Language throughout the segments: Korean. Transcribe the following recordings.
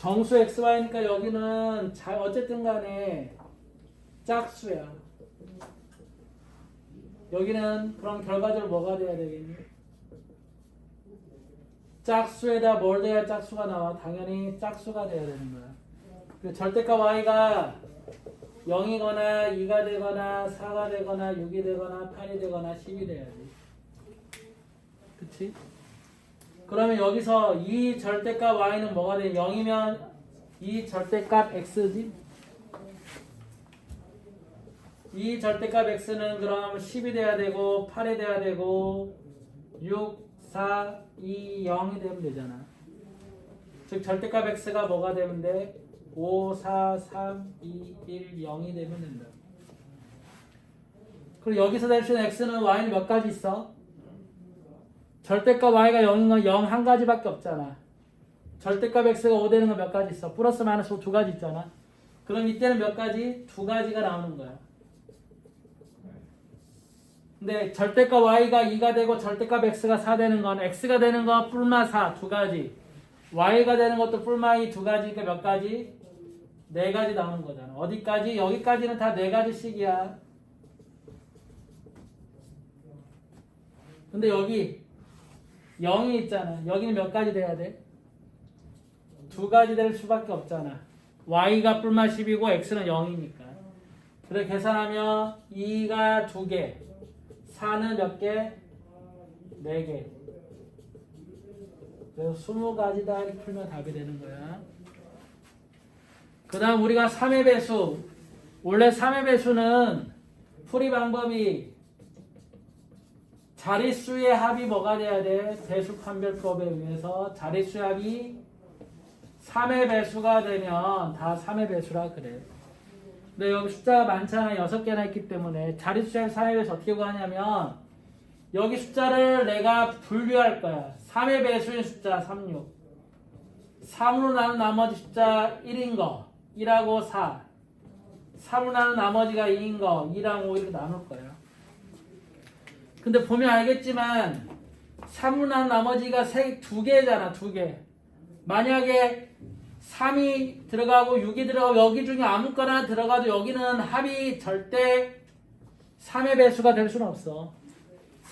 정수 xy니까 여기는 자, 어쨌든 간에 짝수야. 여기는 그럼 결과적으로 뭐가 돼야 되겠니? 짝수에다 뭘 돼야 짝수가 나와? 당연히 짝수가 돼야 되는 거야. 그 절대값 y가 0이거나 2가 되거나 4가 되거나 6이 되거나 8이 되거나 10이 돼야지. 그치? 그러면 여기서 이 절대값 y는 뭐가 돼? 0이면 이 절대값 x지? 이 절대값 x는 그럼 10이 돼야 되고 8이 돼야 되고 6, 4, 2, 0이 되면 되잖아. 즉 절대값 x가 뭐가 되면 돼? 5, 4, 3, 2, 1, 0이 되면 된다. 그리고 여기서 될수 있는 x는 y는 몇 가지 있어? 절대값 y가 0인 건 0 한 가지밖에 없잖아. 절대값 x가 5 되는 건 몇 가지 있어? 플러스 마이너스 두 가지 있잖아. 그럼 이때는 몇 가지? 두 가지가 나오는 거야. 근데 절대값 y가 2가 되고 절대값 x가 4 되는 건 x가 되는 건 뿔마 4 두 가지. y가 되는 것도 뿔마 2 두 가지니까 몇 가지? 네 가지 나오는 거잖아. 어디까지? 여기까지는 다 네 가지씩이야. 근데 여기 0이 있잖아. 여기는 몇 가지 돼야 돼? 두 가지 될 수밖에 없잖아. y가 뿔마 10이고 x는 0이니까. 그래 계산하면 2가 두 개, 4는 몇 개? 네 개. 그래서 20가지다 이렇게 풀면 답이 되는 거야. 그 다음 우리가 3의 배수. 원래 3의 배수는 풀이 방법이 자릿수의 합이 뭐가 돼야 돼? 대수판별법에 의해서 자릿수의 합이 3의 배수가 되면 다 3의 배수라 그래. 근데 여기 숫자가 많잖아. 6개나 있기 때문에 자릿수의 합 3의 배수 어떻게 구하냐면 여기 숫자를 내가 분류할 거야. 3의 배수인 숫자 36. 3으로 나눈 나머지 숫자 1인 거 1하고 4. 3으로 나눈 나머지가 2인 거 2랑 5 이렇게 나눌 거야. 근데 보면 알겠지만 3으로 나눈 나머지가 세, 두 개잖아. 두 개. 만약에 3이 들어가고 6이 들어가고 여기 중에 아무거나 들어가도 여기는 합이 절대 3의 배수가 될 수는 없어.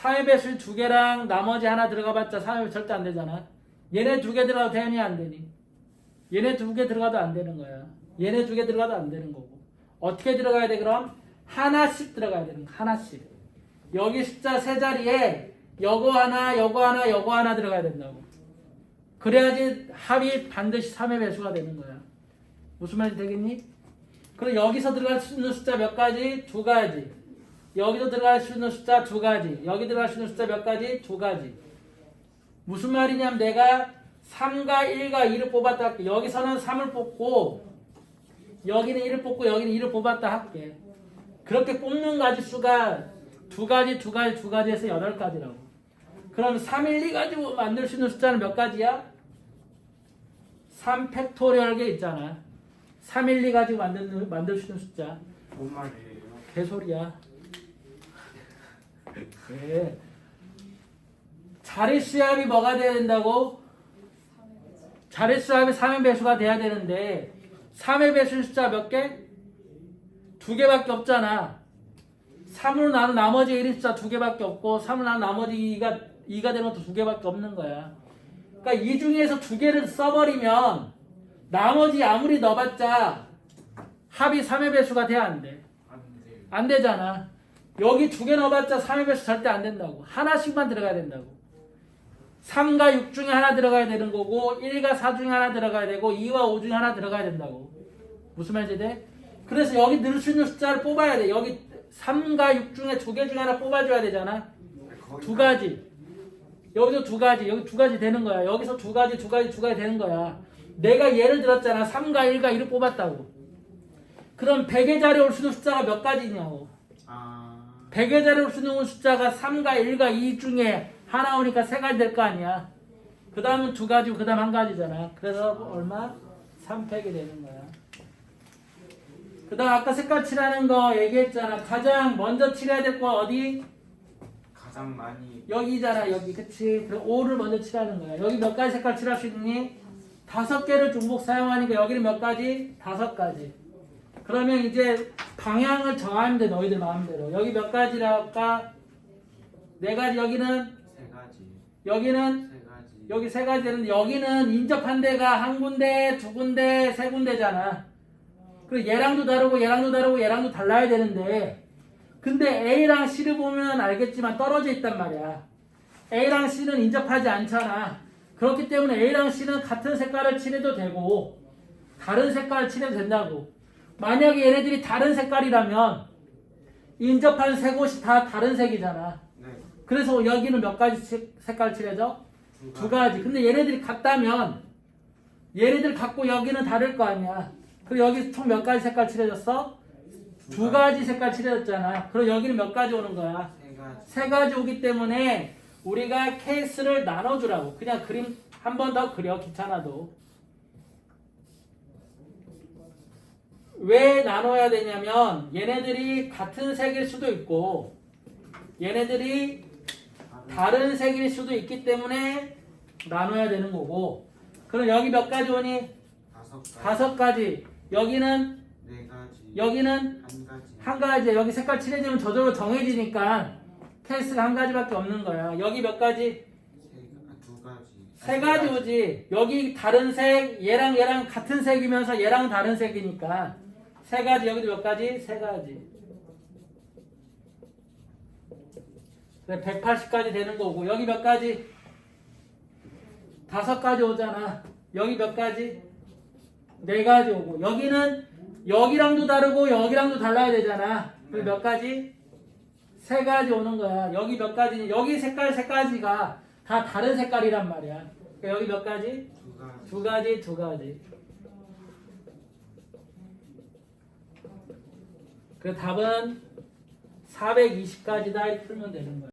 3의 배수 두 개랑 나머지 하나 들어가봤자 3의 배수 절대 안 되잖아. 얘네 두 개 들어가도 되니 안 되니? 얘네 두 개 들어가도 안 되는 거야. 얘네 두 개 들어가도 안 되는 거고. 어떻게 들어가야 돼 그럼? 하나씩 들어가야 되는 거. 하나씩. 여기 숫자 세 자리에 여거 하나, 여거 하나, 여거 하나 들어가야 된다고. 그래야지 합이 반드시 3의 배수가 되는 거야. 무슨 말인지 되겠니? 그럼 여기서 들어갈 수 있는 숫자 몇 가지? 두 가지. 여기서 들어갈 수 있는 숫자 두 가지. 여기 들어갈 수 있는 숫자 몇 가지? 두 가지. 무슨 말이냐면 내가 3과 1과 2를 뽑았다 할게. 여기서는 3을 뽑고 여기는 1을 뽑고 여기는 2를 뽑았다 할게. 그렇게 뽑는 가지수가 두 가지, 두 가지, 두 가지에서 여덟 가지라고. 그럼 3, 1, 2 가지고 만들 수 있는 숫자는 몇 가지야? 3 팩토리얼게 있잖아. 3, 1, 2 가지고 만들, 만들 수 있는 숫자. 뭔 말이에요? 개소리야. 왜? 자릿수합이 뭐가 돼야 된다고? 자릿수합이 3의 배수가 돼야 되는데 3의 배수 숫자 몇 개? 두 개밖에 없잖아. 3으로 나눈 나머지 1인 숫자 두 개밖에 없고 3으로 나눈 나머지 2가 2가 되는 것도 두 개밖에 없는 거야. 그러니까 이 중에서 두 개를 써버리면 나머지 아무리 넣어봤자 합이 3의 배수가 돼야 안 돼. 안 되잖아. 여기 두 개 넣어봤자 3의 배수 절대 안 된다고. 하나씩만 들어가야 된다고. 3과 6 중에 하나 들어가야 되는 거고 1과 4 중에 하나 들어가야 되고 2와 5 중에 하나 들어가야 된다고. 무슨 말인지 돼? 그래서 여기 넣을 수 있는 숫자를 뽑아야 돼. 여기 3과 6 중에 두 개 중에 하나 뽑아줘야 되잖아. 두 가지. 여기도 두 가지. 여기 두 가지 되는 거야. 여기서 두 가지, 두 가지, 두 가지 되는 거야. 내가 예를 들었잖아. 3과 1과 1을 뽑았다고. 그럼 100의 자리에 올 수 있는 숫자가 몇 가지냐고. 아 100의 자리에 올 수 있는 숫자가 3과 1과 2 중에 하나 오니까 세 가지 될 거 아니야. 그 다음은 두 가지고 그 다음 한 가지잖아. 그래서 얼마? 3팩이 되는 거야. 그 다음 아까 색깔 칠하는 거 얘기했잖아. 가장 먼저 칠해야 될 거 어디? 가장 많이 여기잖아 여기 그치? 그럼 5를 먼저 칠하는 거야. 여기 몇 가지 색깔 칠할 수 있니? 다섯 개를 중복 사용하니까 여기는 몇 가지? 다섯 가지. 그러면 이제 방향을 정하면 돼 너희들 마음대로. 여기 몇 가지랄까? 네 가지 여기는 세 가지. 여기는 세 가지. 여기 세 가지 되는데 여기는 인접한 데가 한 군데, 두 군데, 세 군데잖아. 그리고 얘랑도 다르고 얘랑도 다르고 얘랑도 달라야 되는데 근데 A랑 C를 보면 알겠지만 떨어져 있단 말이야. A랑 C는 인접하지 않잖아. 그렇기 때문에 A랑 C는 같은 색깔을 칠해도 되고 다른 색깔을 칠해도 된다고. 만약에 얘네들이 다른 색깔이라면 인접한 세 곳이 다 다른 색이잖아. 네. 그래서 여기는 몇 가지 색- 색깔 칠해져? 두 가지. 근데 얘네들이 같다면 얘네들 갖고 여기는 다를 거 아니야. 그리고 여기 총 몇 가지 색깔 칠해졌어? 두 가지 색깔 칠해졌잖아. 그리고 여기는 몇 가지 오는 거야? 세 가지. 세 가지 오기 때문에 우리가 케이스를 나눠주라고. 그냥 그림 한 번 더 그려 귀찮아도. 왜 나눠야 되냐면 얘네들이 같은 색일 수도 있고 얘네들이 다른 색일 수도 있기 때문에 나눠야 되는 거고. 그럼 여기 몇 가지 오니? 다섯 가지. 다섯 가지. 여기는 네 가지. 여기는 한 가지. 한 가지. 여기 색깔 칠해지면 저절로 정해지니까 케이스가 한 가지밖에 없는 거야. 여기 몇 가지? 세 가- 아, 두 가지. 아, 세 가지 오지. 여기 다른 색, 얘랑 얘랑 같은 색이면서 얘랑 다른 색이니까 세 가지. 여기도 몇 가지? 세 가지. 그래 180까지 되는 거고 여기 몇 가지? 다섯 가지 오잖아. 여기 몇 가지? 네 가지 오고 여기는 여기랑도 다르고 여기랑도 달라야 되잖아. 그럼 몇 가지? 세 가지 오는 거야. 여기 몇 가지? 여기 색깔 세 가지가 다 다른 색깔이란 말이야. 그러니까 여기 몇 가지? 두 가지. 두 가지. 그 답은 420까지다 이렇게 풀면 되는 거야.